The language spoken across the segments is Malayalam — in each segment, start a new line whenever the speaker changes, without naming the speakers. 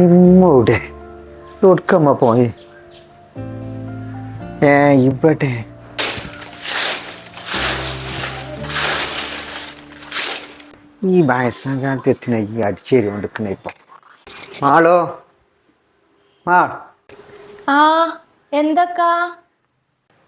ഇമ്മൂടെ ഒടുക്കമ്മ പോയി. ഏ ഇവിടെ. ഈ വയസ്സാം കാലത്ത് എത്തിന ഈ അടിച്ചേരി കൊണ്ടിരിക്കണ ഇപ്പൊ? മാളോ? മാ
ആ എന്തൊക്കാ?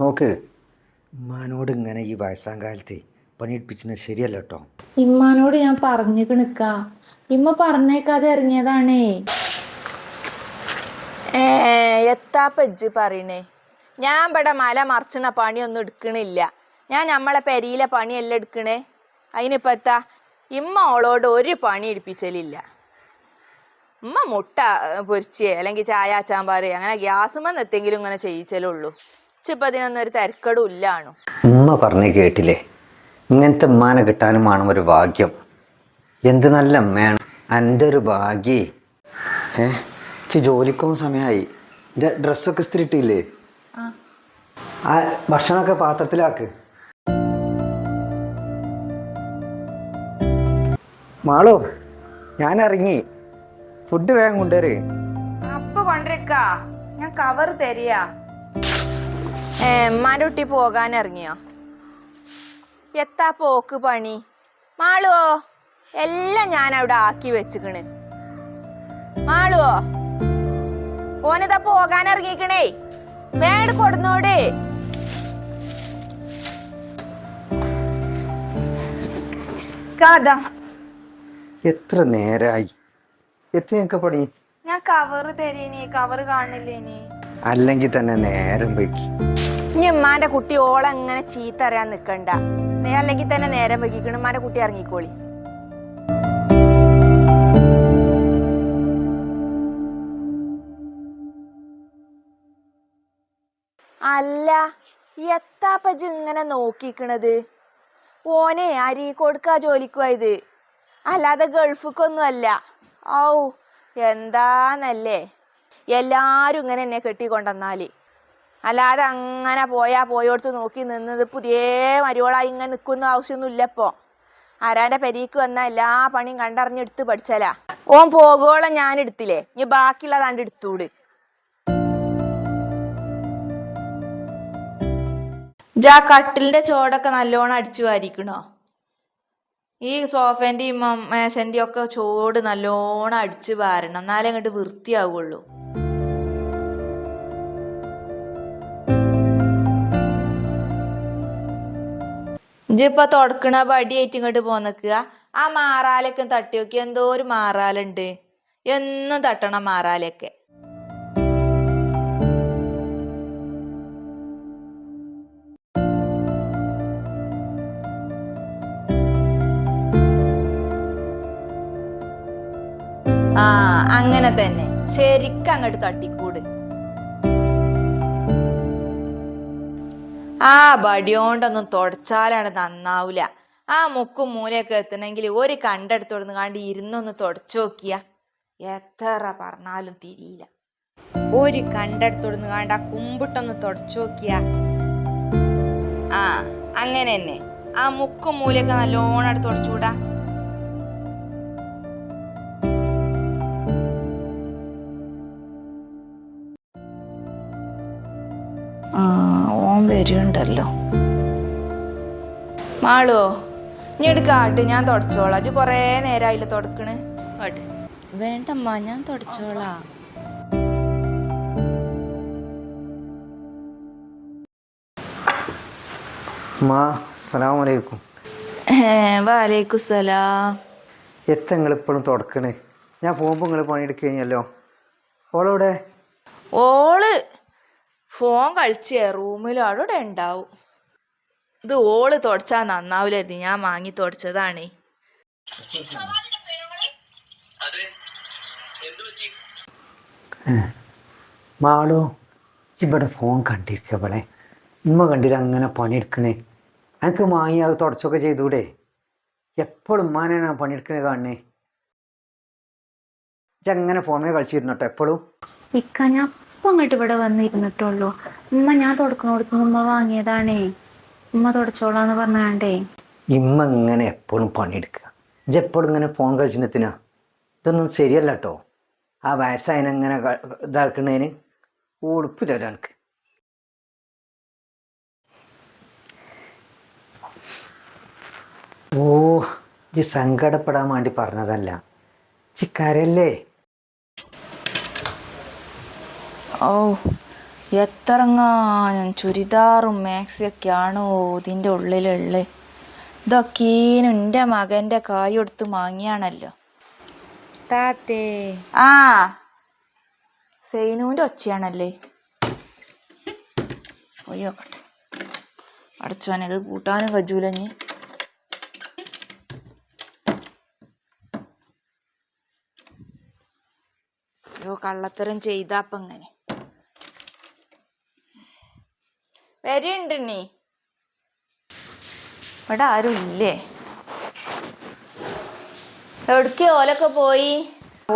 നോക്ക്. ഉമ്മാനോട് ഇങ്ങനെ ഈ വയസ്സാം കാലത്ത് പണിയെടുപ്പിച്ചത് ശരിയല്ല കേട്ടോ.
ഇമ്മാനോട് ഞാൻ പറഞ്ഞു നിക്ക. ഇമ്മ പറഞ്ഞേക്കാതെ ഇറങ്ങിയതാണേ. ഏ എത്താ പജ്ജ് പറയണേ? ഞാൻ ഇവിടെ മല മറിച്ചണ പണിയൊന്നും എടുക്കണില്ല. ഞാൻ നമ്മളെ പെരിയിലെ പണിയല്ല എടുക്കണേ? അതിനിപ്പോ എത്താ? ഇമ്മ ഓളോട് ഒരു പണി എടുപ്പിച്ചലില്ല ഉമ്മ മുട്ട പൊരിച്ചേ അല്ലെങ്കിൽ ചായ ചാമ്പാറ് അങ്ങനെ ഗ്യാസുമെന്ന് എത്തെങ്കിലും ഇങ്ങനെ ചെയ്യിച്ചലുള്ളൂ. ഇച്ചിപ്പോ അതിനൊന്നും ഒരു തിരക്കടും ഇല്ലാണു?
ഉമ്മ പറഞ്ഞേ കേട്ടില്ലേ? ഇങ്ങനത്തെ ഉമ്മാനെ കിട്ടാനുമാണ് ഒരു ഭാഗ്യം. എന്ത് നല്ല അമ്മയാണ് എന്റെ ഒരു ഭാഗ്യേ. ഏ ജോലിക്കും സമയമായി ഡ്രസ്സൊക്കെ ഇസ്തിരിട്ടില്ലേ
ആ.
ആ ഭക്ഷണമൊക്കെ പാത്രത്തിലാക്ക്. മാളോ ഞാൻ ഇറങ്ങി ഫുഡ് വേഗം കൊണ്ടുവരേ.
അപ്പൊ കൊണ്ടിരിക്കാ ഞാൻ കവർ തരിക എമ്മാന്റെ കുട്ടി പോകാൻ ഇറങ്ങിയോ എത്താ പോക്ക് പണി. മാളുവോ എല്ലാം ഞാൻ അവിടെ ആക്കി വെച്ചിക്കണ്. മാളുവോ ഓനിതാ പോകാൻ ഇറങ്ങിക്കണേ. വേട് കൊടുന്നോട്. കഥ.
എത്ര നേരായി. എത്തിയൊക്കെ പണി?
ഞാൻ കവർ തരീനി കവർ കാണില്ലേനി.
അല്ലെങ്കിൽ തന്നെ നേരം വയ്ക്കി
ഇനി ഉമ്മാന്റെ കുട്ടി ഓളെങ്ങനെ ചീത്ത അറിയാൻ നിക്കണ്ട. നേ അല്ലെങ്കിൽ തന്നെ നേരം വൈകിക്കണ്. ഉമ്മാന്റെ കുട്ടി ഇറങ്ങിക്കോളി. അല്ല എത്താപ്പജ് ഇങ്ങനെ നോക്കിക്കണത്? ഓനെ അരി കൊടുക്കാ ജോലിക്കുവായത് അല്ലാതെ ഗൾഫിക്കൊന്നും അല്ല ഔ എന്താന്നല്ലേ? എല്ലാരും ഇങ്ങനെ എന്നെ കെട്ടിക്കൊണ്ടെന്നാൽ അല്ലാതെ അങ്ങനെ പോയാ പോയോടത്ത് നോക്കി നിന്നത് പുതിയ മരുവളായി ഇങ്ങനെ നിൽക്കുന്ന ആവശ്യമൊന്നുമില്ല ഇപ്പൊ ആരാന്റെ പെരീക്ക് വന്ന എല്ലാ പണിയും കണ്ടറിഞ്ഞെടുത്ത് പഠിച്ചാലാ. ഓൻ പോകോളം ഞാൻ എടുത്തില്ലേ ഇനി ബാക്കിയുള്ളതാണ്ട് എടുത്തൂട്. ജാ കട്ടിലിന്റെ ചോടൊക്കെ നല്ലോണം അടിച്ചു വാരിക്കണോ? ഈ സോഫേന്റെയും മേശന്റെയും ഒക്കെ ചോട് നല്ലോണം അടിച്ചു വാരണം. എന്നാലേ അങ്ങോട്ട് വൃത്തിയാവുള്ളൂ. ഇപ്പൊ തുടക്കണ പടിയായിട്ട് ഇങ്ങോട്ട് പോന്നിക്കുക ആ മാറാലൊക്കെ തട്ടി നോക്കി. എന്തോ ഒരു മാറാലുണ്ട്. എന്നും തട്ടണം മാറാലൊക്കെ. അങ്ങനെ തന്നെ. ശരിക്കും അങ്ങോട്ട് തട്ടിക്കൂട്. ആ വടിയോണ്ടൊന്നും തുടച്ചാലാണ് നന്നാവൂല. ആ മുക്കും മൂലയൊക്കെ എത്തണമെങ്കിൽ ഒരു കണ്ടെടുത്തോടുന്ന് കാണ്ട് ഇരുന്നൊന്ന് തുടച്ചു നോക്കിയ. എത്ര പറഞ്ഞാലും തിരിയില്ല. ഒരു കണ്ടെടുത്തോടുന്ന് കാണ്ട് ആ കുമ്പിട്ടൊന്ന് തുടച്ചു നോക്കിയ. ആ അങ്ങനെ തന്നെ. ആ മുക്കും മൂലയൊക്കെ നല്ലോണം അടുത്ത് തുടച്ചുകൂടാ ഓൻ വരുന്നുണ്ടല്ലോ. മാളോ നീ എടുക്കാട്ട് ഞാൻ തുടച്ചോളാം. അത് കൊറേ നേരമായില്ല തുടക്കണ്? ആട്ട് വേണ്ടമ്മ ഞാൻ തുടച്ചോളാം.
മാ അസ്സലാമു അലൈക്കും.
വാലേക്കും സലാം.
എത്ര നിങ്ങൾ ഇപ്പോഴും തുടക്കണേ? ഞാൻ പോകുമ്പോൾ നിങ്ങൾ ഓളോടെ
ഓൾ ഫോൺ കളിച്ച് റൂമിലും അവിടെ ഉണ്ടാവും. ഇത് ഓൾ തുടച്ചാ നന്നാവില്ലായിരുന്നു ഞാൻ വാങ്ങി തുടച്ചതാണേ.
മാളോ ഇവിടെ ഫോൺ കണ്ടിരിക്കുക ഇവിടെ ഉമ്മ കണ്ടില്ല അങ്ങനെ പണിയെടുക്കണേ. എനിക്ക് വാങ്ങി അത് തുടച്ചൊക്കെ ചെയ്തൂടെ. എപ്പോഴും ഉമ്മാനാണ് പണിയെടുക്കണേ കാണണേ. ഇച്ചങ്ങനെ ഫോണിൽ കളിച്ചിരുന്നോട്ടോ എപ്പോഴും?
ഇക്ക ഞാൻ ഇപ്പൊ അങ്ങോട്ട് ഇവിടെ വന്നിരുന്നിട്ടുള്ളൂ. ഉമ്മ ഞാൻ തുടക്കണോടത്ത് ഉമ്മ വാങ്ങിയതാണേ. ഉമ്മ തുടച്ചോളാന്ന് പറഞ്ഞാണ്ടേ.
ഇമ്മ ഇങ്ങനെ എപ്പോഴും പണിയെടുക്കുക. ഇജ്ജ് എപ്പോഴും ഇങ്ങനെ ഫോൺ കളിച്ചിനെത്തിനാ ഇതൊന്നും ശരിയല്ല കേട്ടോ ആ വയസ്സായനങ്ങനെ ഇതാക്കുന്നതിന് ഉടുപ്പില്ല എനിക്ക് ഓ ജി സങ്കടപ്പെടാൻ വേണ്ടി പറഞ്ഞതല്ല. ചിക്കാരല്ലേ
ഓ എത്രങ്ങാനും ചുരിദാറും മാക്സിയൊക്കെയാണോ ഇതിന്റെ ഉള്ളിലുള്ളത് ഇതൊക്കെയും എന്റെ മകന്റെ കായ് കൊടുത്ത് വാങ്ങിയാണല്ലോ
താത്തേ.
ആ സൈനുവിന്റെ ഒച്ചയാണല്ലേ? ഒയ്യോക്കട്ടെ അടച്ചോനെ ഇത് കൂട്ടാനും കജൂലഞ്ഞ് ഓരോ കള്ളത്തരം ചെയ്താപ്പം ഇങ്ങനെ വരെയുണ്ട് നീ. ഇവിടെ ആരും ഇല്ലേ? എവിടേക്ക് ഓലൊക്കെ പോയി?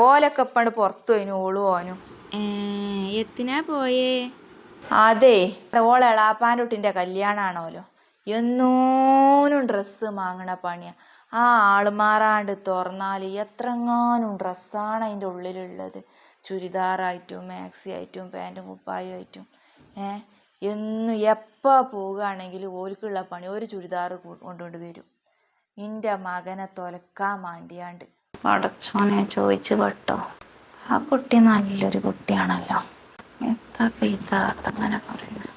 ഓലൊക്കെ ഇപ്പണ്ട് പുറത്തു പോയിന് ഓളും ഓനും.
എത്തിനാ പോയേ?
അതെ ഓളെ എളാപ്പാന്റെ കുട്ടിന്റെ കല്യാണാണോലോ. എന്നോനും ഡ്രസ്സ് വാങ്ങണ പണിയാ. ആ ആളുമാറാണ്ട് തുറന്നാൽ എത്രങ്ങാനും ഡ്രസ്സാണ് അതിന്റെ ഉള്ളിലുള്ളത്. ചുരിദാറായിട്ടും മാക്സി ആയിട്ടും പാന്റും കുപ്പായും ആയിട്ടും ഏ എന്നും എപ്പോൾ പോവുകയാണെങ്കിലും ഓൽക്കുള്ള പണി ഒരു ചുരിദാർ കൊണ്ടുകൊണ്ട് വരും. എന്റെ മകനെ തൊലക്കാൻ മാണ്ടിയാണ്ട്.
പടച്ചോനെ ചോദിച്ചു പെട്ടോ. ആ കുട്ടി നല്ലൊരു കുട്ടിയാണല്ലോ. പെയ്താത്ത അങ്ങനെ പറയുന്നത്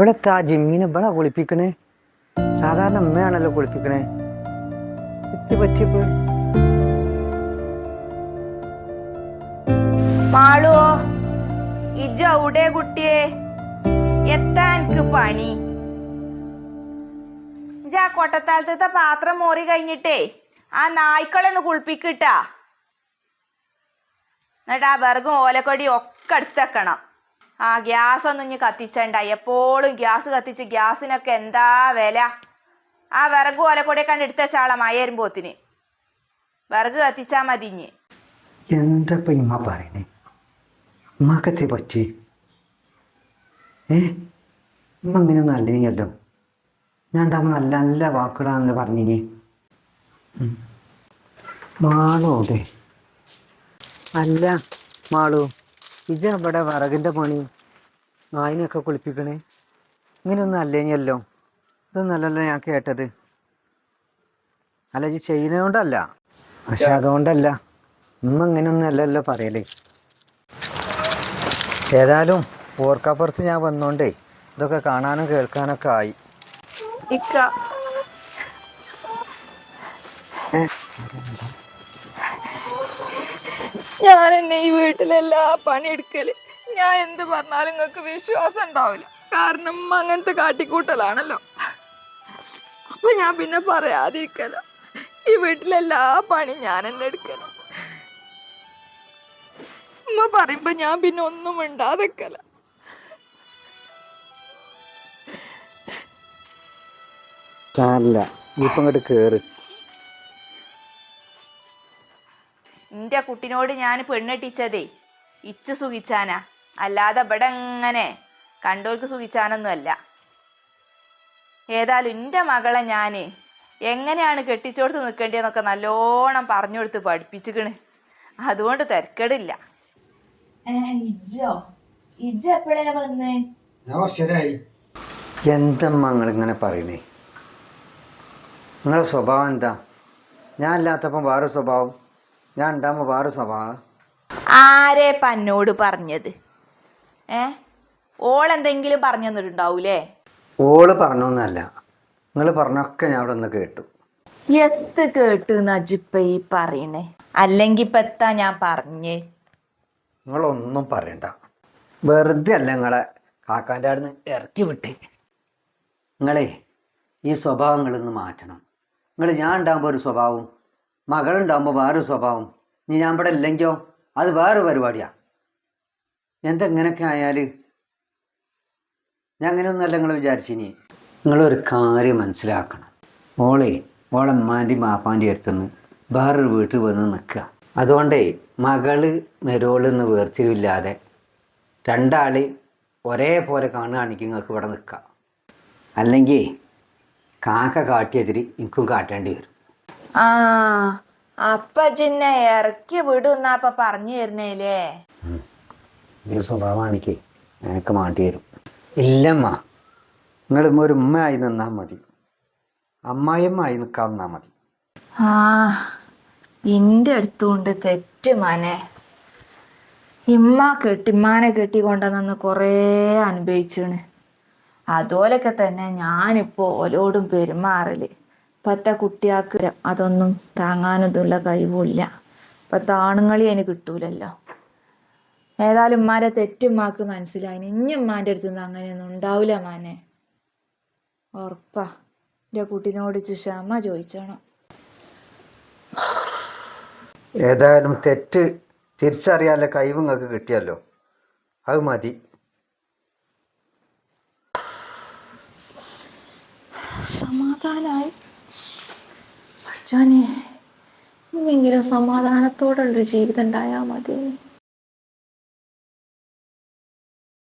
ഇവിടെ ആ ജിമ്മിനെ ഇവിടെ കുളിപ്പിക്കണേ? സാധാരണ അമ്മയാണല്ലോ കുളിപ്പിക്കണേ? എത്തി പറ്റിയപ്പോ?
മാളുവോ അവിടെ കുട്ടിയെ? എത്താൻക്ക് പണി. ആ കൊട്ടത്താലത്തെ പാത്രം മോറി കഴിഞ്ഞിട്ടേ ആ നായ്ക്കളെ ഒന്ന് കുളിപ്പിക്കിട്ടാ എന്നിട്ട് ആ വിറകും ഓലക്കൊടിയും ഒക്കെ എടുത്തേക്കണം ആ ഗ്യാസ് ഒന്നും ഇനി കത്തിച്ചണ്ട. എപ്പോഴും ഗ്യാസ് കത്തിച്ച് ഗ്യാസിനൊക്കെ എന്താ വില? ആ വിറക് ഓല കൂടെ കണ്ട് എടുത്തച്ചാളാ മയരുമ്പോത്തിന് വിറക് കത്തിച്ചാ മതി ഇഞ്ഞ്
എന്താ ഇമ്മ പറയണേ? ഉമ്മാക്കത്തെ പറ്റി? ഏ? ഉമ്മ അങ്ങനെയൊന്നും അല്ലെങ്കിലോ ഞാൻ ഉണ്ടാകുമ്പോൾ നല്ല നല്ല വാക്കുകളാണല്ലോ പറഞ്ഞിനി. മാളോ മാളോടെ അല്ല മാളു. ഇജ ഇവിടെ വിറകിന്റെ പണി. നായിനൊക്കെ കുളിപ്പിക്കണേ. ഇങ്ങനെയൊന്നും അല്ലേഞ്ഞല്ലോ ഇതൊന്നല്ലല്ലോ ഞാൻ കേട്ടത്. അല്ല ഇജ് ചെയ്യുന്നതുകൊണ്ടല്ല. പക്ഷെ അതുകൊണ്ടല്ല. ഉമ്മ ഇങ്ങനെയൊന്നും അല്ലല്ലോ പറയലേ. ഏതായാലും ഓർക്കാപ്പുറത്ത് ഞാൻ വന്നോണ്ടേ ഇതൊക്കെ കാണാനും കേൾക്കാനൊക്കെ ആയി.
ഇക്ക. ഞാൻ എന്നെ ഈ വീട്ടിലെല്ലാ പണിയെടുക്കൽ. ഞാൻ എന്ത് പറഞ്ഞാലും നിങ്ങൾക്ക് വിശ്വാസം ഉണ്ടാവില്ല. കാരണം അങ്ങനത്തെ കാട്ടിക്കൂട്ടലാണല്ലോ. അപ്പൊ ഞാൻ പിന്നെ പറയാതിരിക്കലോ ഈ വീട്ടിലെല്ലാ പണി ഞാൻ എന്നെ എടുക്കല. ഉമ്മ പറയുമ്പോ ഞാൻ പിന്നെ ഒന്നും ഉണ്ടാതെക്കല
സാറില്ല ഇപ്പം അങ്ങോട്ട് കയറ്
എന്റെ കുട്ടിനോട് ഞാൻ പെണ്ണെട്ടിച്ചതേ ഇച്ച് സുഖിച്ചാനാ. അല്ലാതെ ഇവിടെ എങ്ങനെ കണ്ടോൾക്ക് സുഖിച്ചാനൊന്നും അല്ല ഏതായാലും എന്റെ മകളെ ഞാൻ എങ്ങനെയാണ് കെട്ടിച്ചോടുത്ത് നിൽക്കേണ്ടതെന്നൊക്കെ നല്ലോണം പറഞ്ഞു കൊടുത്ത് പഠിപ്പിച്ചിക്കണ്. അതുകൊണ്ട് തിരക്കേടില്ല.
എന്തമ്മ നിങ്ങളിങ്ങനെ പറയണേ? നിങ്ങളുടെ സ്വഭാവം എന്താ? ഞാൻ അല്ലാത്തപ്പം വേറെ സ്വഭാവം. ഞാൻ ഉണ്ടാകുമ്പോൾ വേറെ സ്വഭാവം
ആരെ പന്നോട് പറഞ്ഞത്? ഏ? ഓളെന്തെങ്കിലും പറഞ്ഞു തന്നിട്ടുണ്ടാവൂലേ
ഓൾ പറഞ്ഞൊന്നല്ല. നിങ്ങൾ പറഞ്ഞൊക്കെ ഞാൻ അവിടെ നിന്ന് കേട്ടു.
എത്ത് കേട്ടു നജിപ്പ ഈ പറയണേ? അല്ലെങ്കി ഇപ്പൊ എത്താ ഞാൻ പറഞ്ഞേ?
നിങ്ങളൊന്നും പറയണ്ട. വെറുതെ അല്ല നിങ്ങളെ കാക്കാന്റെ അവിടെ നിന്ന് ഇറക്കി വിട്ടേ. നിങ്ങളെ ഈ സ്വഭാവങ്ങളിൽ നിന്ന് മാറ്റണം. നിങ്ങൾ ഞാൻ ഉണ്ടാകുമ്പോൾ ഒരു സ്വഭാവം മകളുണ്ടാകുമ്പോൾ വേറൊരു സ്വഭാവം. ഇനി ഞാൻ ഇവിടെ ഇല്ലെങ്കിലോ അത് വേറെ പരിപാടിയാ. എന്തെങ്ങനെയൊക്കെ ആയാൽ ഞാൻ അങ്ങനെയൊന്നുമല്ല നിങ്ങൾ വിചാരിച്ചിനി. നിങ്ങളൊരു കാര്യം മനസ്സിലാക്കണം. ഓളെ ഓളെ മാപ്പാന്റെ അടുത്തുനിന്ന് വേറൊരു വീട്ടിൽ വന്ന് നിൽക്കുക. അതുകൊണ്ടേ മകൾ മെരോളെന്ന് വേർതിരിവില്ലാതെ രണ്ടാൾ ഒരേപോലെ കാണുകയാണെങ്കിൽ നിങ്ങൾക്ക് ഇവിടെ നിൽക്കാം അല്ലെങ്കിൽ കാക്ക കാട്ടിയതിരി എനിക്കും കാട്ടേണ്ടി വരും.
ആ അപ്പ ഇറക്കി വിടുന്നാപ്പ പറഞ്ഞു തരുന്നേലേ.
ഒരു സ്വഭാവമാണിക്കേ എനിക്ക് മാറ്റി തരും ഇല്ലമ്മ. നിങ്ങൾ ഒരു ഉമ്മയായി നിന്നാ മതി. അമ്മായിയമ്മായി നിൽക്കാൻ നിന്നാ മതി.
ആ ഇന്റെ അടുത്തുകൊണ്ട് തെറ്റ് മാനെ. ഇമ്മ കെട്ടിമ്മാനെ കെട്ടിക്കൊണ്ടെന്നു കുറേ അനുഭവിച്ചാണ്. അതുപോലൊക്കെ തന്നെ ഞാനിപ്പോൾ ഓലോടും പെരുമാറൽ. ഇപ്പത്തെ കുട്ടിയാൾക്ക് അതൊന്നും താങ്ങാനതുള്ള കഴിവുമില്ല. ഇപ്പത്തെ ആണുങ്ങളി അതിന് കിട്ടൂലല്ലോ. ഏതായാലും ഉമ്മാരെ തെറ്റുമ്മാക്ക് മനസ്സിലായി ഇനി ഉമ്മാന്റെ അടുത്ത് നിന്ന് അങ്ങനെയൊന്നും ഉണ്ടാവില്ല മാനെ. ഉറപ്പാ. എന്റെ കുട്ടീനോട് ക്ഷമ ചോദിച്ചണം.
ഏതായാലും തെറ്റ് തിരിച്ചറിയാനുള്ള കഴിവ് നിങ്ങൾക്ക് കിട്ടിയല്ലോ. അത് മതി.
സമാധാനായി. പഠിച്ചോനെ
ഇനിയെങ്കിലും സമാധാനത്തോടുള്ളൊരു ജീവിതം ഉണ്ടായാൽ മതി